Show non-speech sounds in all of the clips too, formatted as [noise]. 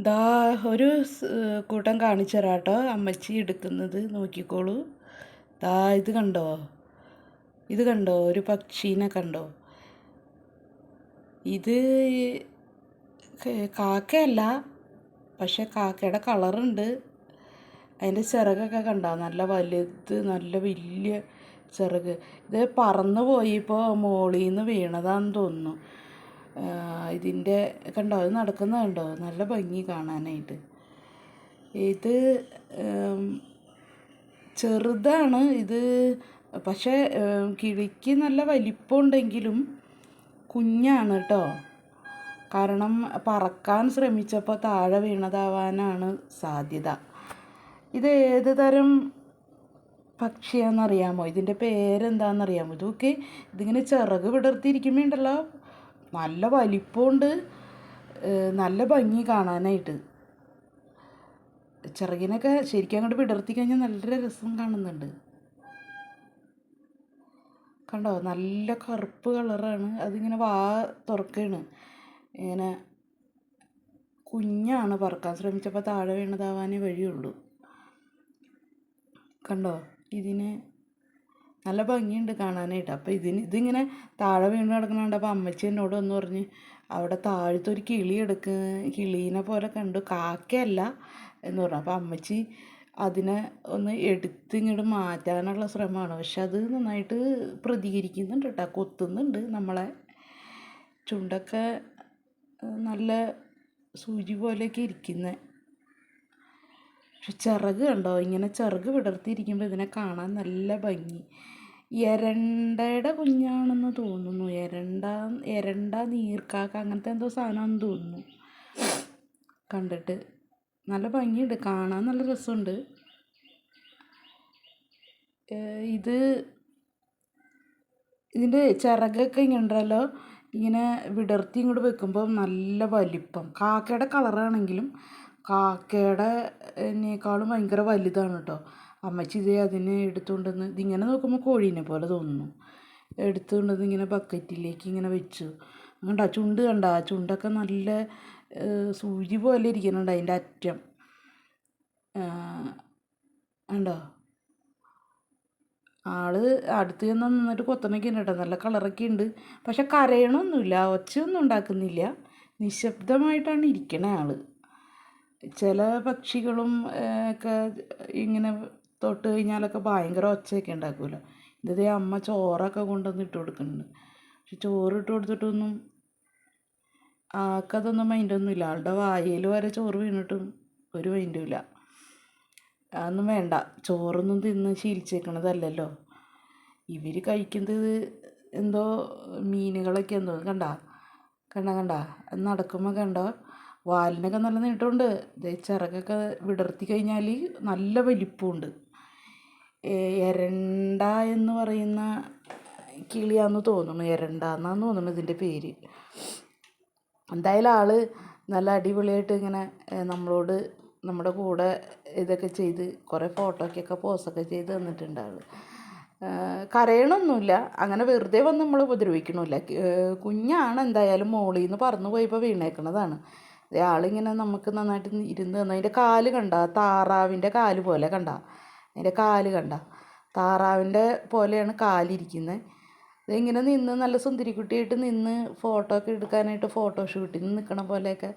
ദാ ഒരു കൂട്ടം കാണിച്ചു തരാം കേട്ടോ അമ്മച്ചി എടുക്കുന്നത്. നോക്കിക്കോളൂ. ദാ ഇത് കണ്ടോ? ഇത് കണ്ടോ? ഒരു പക്ഷീനെ കണ്ടോ? ഇത് കാക്കയല്ല പക്ഷെ കാക്കയുടെ കളറുണ്ട്. അതിന്റെ ചിറകൊക്കെ കണ്ടോ? നല്ല വലുത് നല്ല വലിയ ചിറക്. ഇത് പറന്ന് പോയിപ്പോൾ മോളിൽ നിന്ന് വീണതാണെന്ന് തോന്നുന്നു. ഇതിന്റെ കണ്ടോ അത് നടക്കുന്നത് കണ്ടോ? നല്ല ഭംഗി കാണാനായിട്ട്. ഇത് ചെറുതാണ്. ഇത് പക്ഷേ കിളിക്ക് നല്ല വലിപ്പമുണ്ടെങ്കിലും കുഞ്ഞാണ് കേട്ടോ. കാരണം പറക്കാൻ ശ്രമിച്ചപ്പോൾ താഴെ വീണതാവാനാണ് സാധ്യത. ഇത് ഏത് തരം പക്ഷിയാണെന്നറിയാമോ? ഇതിന്റെ പേരെന്താണെന്നറിയാമോ? ഇതൊക്കെ ഇതിങ്ങനെ ചിറക് വിടർത്തിയിരിക്കുമ്പോൾ ഉണ്ടല്ലോ നല്ല വലിപ്പമുണ്ട്. നല്ല ഭംഗി കാണാനായിട്ട്. ചിറകിനൊക്കെ ശരിക്കും അങ്ങോട്ട് വിടർത്തി കഴിഞ്ഞാൽ നല്ല രസം കാണുന്നുണ്ട്. കണ്ടോ? നല്ല കറുപ്പ് കളറാണ്. അതിങ്ങനെ വാ തുറക്കാണ്. ഇങ്ങനെ കുഞ്ഞാണ് പറക്കാൻ ശ്രമിച്ചപ്പോൾ താഴെ വീണതാവാനേ വഴിയുള്ളൂ. കണ്ടോ? ഇതിന് നല്ല ഭംഗിയുണ്ട് കാണാനായിട്ട്. അപ്പോൾ ഇതിന് ഇതിങ്ങനെ താഴെ വീണ് കിടക്കുന്നുണ്ട് അപ്പോൾ അമ്മച്ചി എന്നോട് ഒന്ന് പറഞ്ഞ് അവിടെ താഴത്തൊരു കിളി എടുക്ക കിളീനെ പോലെ കണ്ടു. കാക്കയല്ല എന്ന് പറഞ്ഞു. അപ്പോൾ അമ്മച്ചി അതിനെ ഒന്ന് എടുത്ത് ഇങ്ങോട്ട് മാറ്റാനുള്ള ശ്രമമാണ്. പക്ഷെ അത് നന്നായിട്ട് പ്രതികരിക്കുന്നുണ്ട് കേട്ടോ കൊത്തുന്നുണ്ട് നമ്മളെ. ചുണ്ടൊക്കെ നല്ല സൂചി പോലെയൊക്കെ ഇരിക്കുന്നത് പക്ഷെ ചിറക് കണ്ടോ? ഇങ്ങനെ ചിറക് വിടർത്തിയിരിക്കുമ്പോൾ ഇതിനെ കാണാൻ നല്ല ഭംഗി. എരണ്ടയുടെ കുഞ്ഞാണെന്ന് തോന്നുന്നു. എരണ്ട എരണ്ട നീർക്കാക്ക അങ്ങനത്തെ എന്തോ സാധനമാണെന്ന് തോന്നുന്നു. കണ്ടിട്ട് നല്ല ഭംഗിയുണ്ട്. കാണാൻ നല്ല രസമുണ്ട്. ഇത് ഇതിന്റെ ചിറകൊക്കെ ഇങ്ങനെ ഉണ്ടല്ലോ ഇങ്ങനെ വിടർത്തി ഇങ്ങോട്ട് വെക്കുമ്പോൾ നല്ല വലിപ്പം. കാക്കയുടെ കളറാണെങ്കിലും കാക്കയുടെ നേക്കാളും ഭയങ്കര വലുതാണ് കേട്ടോ. അമ്മച്ചി ഇതേ അതിനെ എടുത്തുകൊണ്ടുവന്ന് ഇതിങ്ങനെ നോക്കുമ്പോൾ കോഴീനെ പോലെ തോന്നുന്നു. എടുത്തുകൊണ്ടുവന്ന് ഇങ്ങനെ ബക്കറ്റിലേക്ക് ഇങ്ങനെ വെച്ചു. കണ്ട? ചുണ്ട് കണ്ട? ആ ചുണ്ടൊക്കെ നല്ല സൂചി പോലെ ഇരിക്കുന്നുണ്ട് അതിന്റെ അറ്റം. ഉണ്ടോ ആൾ അടുത്ത് ചെന്ന് നിന്നിട്ട് കൊത്തണൊക്കെ ഉണ്ട് കേട്ടോ. നല്ല കളറൊക്കെ ഉണ്ട്. പക്ഷെ കരയണമൊന്നുമില്ല. ഒച്ചയൊന്നും ഉണ്ടാക്കുന്നില്ല. നിശബ്ദമായിട്ടാണ് ഇരിക്കണേ ആൾ. ചില പക്ഷികളും ഒക്കെ ഇങ്ങനെ തൊട്ട് കഴിഞ്ഞാലൊക്കെ ഭയങ്കര ഒച്ചയൊക്കെ ഉണ്ടാക്കുമല്ലോ. ഇതേ അമ്മ ചോറൊക്കെ കൊണ്ടുവന്ന് ഇട്ട് കൊടുക്കുന്നുണ്ട്. പക്ഷെ ചോറ് ഇട്ട് കൊടുത്തിട്ടൊന്നും ആൾക്കതൊന്നും മൈൻഡൊന്നുമില്ല ആളുടെ വായയിൽ വരെ ചോറ് വീണിട്ടും ഒരു മൈൻഡും ഇല്ല. അതൊന്നും വേണ്ട. ചോറൊന്നും തിന്ന് ശീലിച്ചേക്കണതല്ലല്ലോ. ഇവർ കഴിക്കുന്നത് എന്തോ മീനുകളൊക്കെ എന്തോ കണ്ട? കണ്ട കണ്ട? നടക്കുമ്പോൾ കണ്ടോ? വാലിനൊക്കെ നല്ല നീട്ടമുണ്ട് ചിറകൊക്കെ വിടർത്തി കഴിഞ്ഞാൽ നല്ല വലിപ്പമുണ്ട് എരണ്ട എന്ന് പറയുന്ന കിളിയാന്ന് തോന്നുന്നു. എരണ്ട എന്നാന്ന് തോന്നുന്നു ഇതിന്റെ പേര്. എന്തായാലും ആൾ നല്ല അടിപൊളിയായിട്ട് ഇങ്ങനെ നമ്മളോട് നമ്മുടെ കൂടെ ഇതൊക്കെ ചെയ്ത് കുറേ ഫോട്ടോയ്ക്കൊക്കെ പോസൊക്കെ ചെയ്ത് തന്നിട്ടുണ്ട് ഏഹ്, കരയണമൊന്നുമില്ല അങ്ങനെ വെറുതെ വന്ന് നമ്മൾ ഉപദ്രവിക്കണമില്ല. കുഞ്ഞാണ് എന്തായാലും മോളിൽ നിന്ന് പറന്നു പോയപ്പോൾ വീണേക്കണതാണ്. ആളിങ്ങനെ നമുക്ക് നന്നായിട്ട് ഇരുന്ന് തന്നു അതിന്റെ കാൽ കണ്ട താറാവിന്റെ കാൽ പോലെ കണ്ട. അതിന്റെ കാൽ കണ്ട. താറാവിന്റെ പോലെയാണ് കാലിരിക്കുന്നത് ഇതിങ്ങനെ നിന്ന് നല്ല സുന്ദരിക്കുട്ടിയായിട്ട് നിന്ന് ഫോട്ടോ ഒക്കെ എടുക്കാനായിട്ട് ഫോട്ടോഷൂട്ടിന് നിൽക്കണ പോലെയൊക്കെ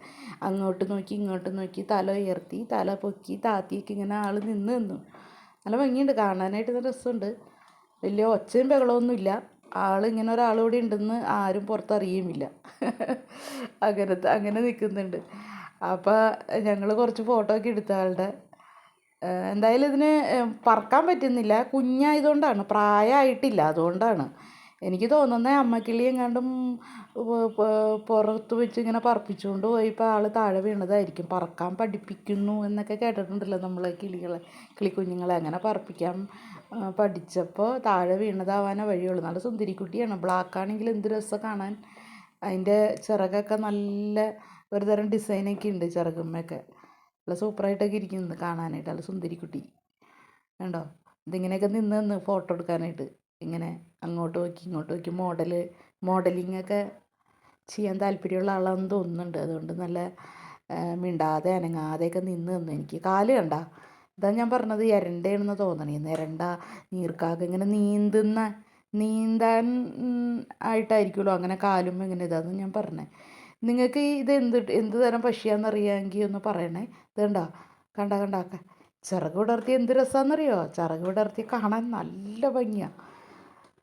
അങ്ങോട്ട് നോക്കി ഇങ്ങോട്ട് നോക്കി തല ഉയർത്തി തല പൊക്കി താത്തിയൊക്കെ ഇങ്ങനെ ആൾ നിന്ന് നിന്നു. നല്ല ഭംഗിയുണ്ട്. കാണാനായിട്ട് നല്ല രസമുണ്ട്. വലിയ ഒച്ചയും ബഹളമൊന്നുമില്ല. ആൾ ഇങ്ങനെ ഒരാൾ കൂടി ഉണ്ടെന്ന് ആരും പുറത്തറിയുമില്ല. [laughs] അങ്ങനത്തെ അങ്ങനെ നിൽക്കുന്നുണ്ട്. അപ്പോൾ ഞങ്ങൾ കുറച്ച് ഫോട്ടോ ഒക്കെ എടുത്ത ആളുടെ എന്തായാലും ഇതിന് പറക്കാൻ പറ്റുന്നില്ല. കുഞ്ഞായതുകൊണ്ടാണ് പ്രായമായിട്ടില്ല അതുകൊണ്ടാണ്. എനിക്ക് തോന്നുന്നത് അമ്മക്കിളി എങ്ങാണ്ടും പുറത്ത് വെച്ച് ഇങ്ങനെ പറപ്പിച്ചുകൊണ്ട് പോയപ്പോൾ ആൾ താഴെ വീണതായിരിക്കും. പറക്കാൻ പഠിപ്പിക്കുന്നു എന്നൊക്കെ കേട്ടിട്ടുണ്ടല്ലോ നമ്മൾ കിളികളെ കിളിക്കുഞ്ഞുങ്ങളെ. അങ്ങനെ പറപ്പിക്കാൻ പഠിച്ചപ്പോൾ താഴെ വീണതാവാനേ വഴിയുള്ളൂ. നല്ല സുന്ദരിക്കുട്ടിയാണ്. ബ്ലാക്കാണെങ്കിൽ എന്ത് രസം കാണാൻ. അതിന്റെ ചിറകൊക്കെ നല്ല ഒരു തരം ഡിസൈനൊക്കെ ഉണ്ട് ചിറകുമ്മയൊക്കെ. നല്ല സൂപ്പറായിട്ടൊക്കെ ഇരിക്കുന്നത് കാണാനായിട്ട്. നല്ല സുന്ദരിക്കുട്ടി. കണ്ടോ? ഇതിങ്ങനെയൊക്കെ നിന്ന് നിന്ന് ഫോട്ടോ എടുക്കാനായിട്ട്. ഇങ്ങനെ അങ്ങോട്ട് നോക്കി ഇങ്ങോട്ട് നോക്കി മോഡൽ മോഡലിംഗ് ഒക്കെ ചെയ്യാൻ താല്പര്യമുള്ള ആളാണെന്ന് തോന്നുന്നുണ്ട്. അതുകൊണ്ട് നല്ല മിണ്ടാതെ അനങ്ങാതെയൊക്കെ നിന്ന് നിന്ന്. എനിക്ക് കാൽ കണ്ട. ഇതാ ഞാൻ പറഞ്ഞത് എരണ്ടയാണെന്ന് തോന്നണേ. എരണ്ട നീർക്കാകെ ഇങ്ങനെ നീന്തുന്ന നീന്താൻ ആയിട്ടായിരിക്കുമല്ലോ. അങ്ങനെ കാലും ഇങ്ങനെ ഇതാന്ന് ഞാൻ പറഞ്ഞത് നിങ്ങൾക്ക് ഇത് എന്ത് എന്ത് തരം പക്ഷിയാണെന്ന് അറിയാമെങ്കിൽ ഒന്ന് പറയണേ. ഇത് കണ്ടോ? കണ്ട കണ്ടാക്ക ചിറക് വിടർത്തി എന്ത് രസമാണെന്നറിയോ ചിറക് വിടർത്തി കാണാൻ നല്ല ഭംഗിയാണ്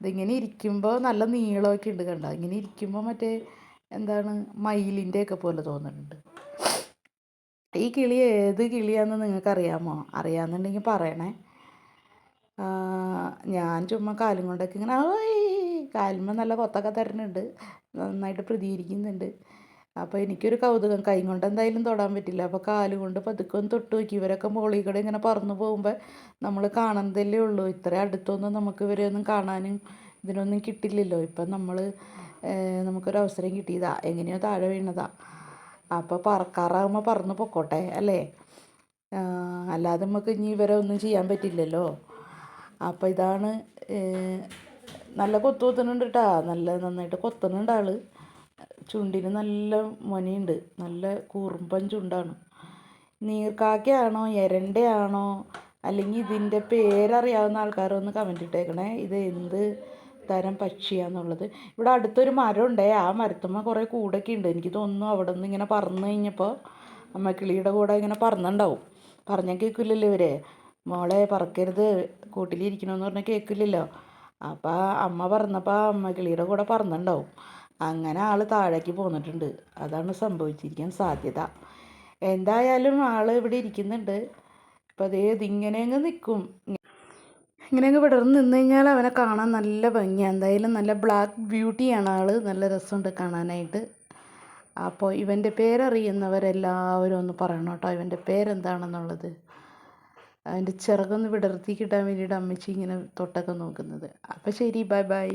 ഇതിങ്ങനെ ഇരിക്കുമ്പോൾ നല്ല നീളമൊക്കെ ഉണ്ട് കണ്ടോ? ഇങ്ങനെ ഇരിക്കുമ്പോൾ മറ്റേ എന്താണ് മയിലിന്റെ ഒക്കെ പോലെ തോന്നുന്നുണ്ട്. ഈ കിളി ഏത് കിളിയാണെന്ന് നിങ്ങൾക്ക് അറിയാമോ അറിയാമെന്നുണ്ടെങ്കിൽ പറയണേ ഞാൻ ചുമ്മാ കാലും കൊണ്ടൊക്കെ ഇങ്ങനെ കാലുമ്പോൾ നല്ല കൊത്തൊക്കെ തരുന്നുണ്ട്. നന്നായിട്ട് പ്രതികരിക്കുന്നുണ്ട് അപ്പോൾ എനിക്കൊരു കൗതുകം. കൈ കൊണ്ട് എന്തായാലും തൊടാൻ പറ്റില്ല. അപ്പോൾ കാലുകൊണ്ട് പതുക്കെ ഒന്ന് തൊട്ട് നോക്കി. ഇവരൊക്കെ മുകളിൽ കൂടെ ഇങ്ങനെ പറന്ന് പോകുമ്പോൾ നമ്മൾ കാണുന്നതല്ലേ ഉള്ളൂ. ഇത്ര അടുത്തൊന്നും നമുക്ക് ഇവരെ ഒന്നും കാണാനും ഇതിനൊന്നും കിട്ടില്ലല്ലോ. ഇപ്പം നമ്മൾ നമുക്കൊരു അവസരം കിട്ടിയതാ എങ്ങനെയോ താഴെ വീണതാ. അപ്പോൾ പറക്കാറാകുമ്പോൾ പറന്ന് പൊക്കോട്ടെ അല്ലേ? അല്ലാതെ നമുക്ക് ഇനി ഇവരെ ഒന്നും ചെയ്യാൻ പറ്റില്ലല്ലോ. അപ്പോൾ ഇതാണ് നല്ല കൊത്തു കൊത്തുന്നുണ്ട് കേട്ടാ നല്ല നന്നായിട്ട് കൊത്തുന്നുണ്ട് ആൾ. ചുണ്ടിന് നല്ല മൊനയുണ്ട് നല്ല കൂർമ്പൻ ചുണ്ടാണ്. നീർക്കാക്കയാണോ എരണ്ടയാണോ അല്ലെങ്കിൽ ഇതിന്റെ പേരറിയാവുന്ന ആൾക്കാരൊന്ന് കമന്റ് ഇട്ടേക്കണേ. ഇത് എന്ത് തരം പക്ഷിയാന്നുള്ളത്. ഇവിടെ അടുത്തൊരു മരം ഉണ്ടേ ആ മരത്തുമ്മ കുറേ കൂടൊക്കെ ഉണ്ട്. എനിക്ക് തോന്നുന്നു അവിടെ നിന്ന് ഇങ്ങനെ പറന്ന് കഴിഞ്ഞപ്പോൾ അമ്മ കിളിയുടെ കൂടെ ഇങ്ങനെ പറന്നുണ്ടാവും. പറഞ്ഞാൽ കേൾക്കില്ലല്ലോ ഇവരെ. മോളെ പറക്കരുത്. കൂട്ടിലിരിക്കണമെന്ന് പറഞ്ഞാൽ കേൾക്കില്ലല്ലോ. അപ്പോൾ അമ്മ പറഞ്ഞപ്പോൾ അമ്മ കിളിയുടെ കൂടെ പറന്നുണ്ടാവും. അങ്ങനെ ആൾ താഴേക്ക് പോന്നിട്ടുണ്ട്. അതാണ് സംഭവിച്ചിരിക്കാൻ സാധ്യത. എന്തായാലും ആൾ ഇവിടെ ഇരിക്കുന്നുണ്ട്. അപ്പോൾ അതേ ഇതിങ്ങനെ അങ്ങ് നിൽക്കും ഇങ്ങനെ അങ്ങ് വിടർന്ന് നിന്ന് കഴിഞ്ഞാൽ അവനെ കാണാൻ നല്ല ഭംഗിയാണ് എന്തായാലും നല്ല ബ്ലാക്ക് ബ്യൂട്ടിയാണ് ആൾ നല്ല രസമുണ്ട് കാണാനായിട്ട്. അപ്പോൾ ഇവന്റെ പേരറിയുന്നവരെല്ലാവരും ഒന്ന് പറയണം കേട്ടോ. ഇവന്റെ പേരെന്താണെന്നുള്ളത്. അതിന്റെ ചിറകൊന്ന് വിടർത്തി കിട്ടാൻ വേണ്ടിയിട്ട് അമ്മച്ചി ഇങ്ങനെ തൊട്ടൊക്കെ നോക്കുന്നത്. അപ്പോൾ ശരി ബൈ ബൈ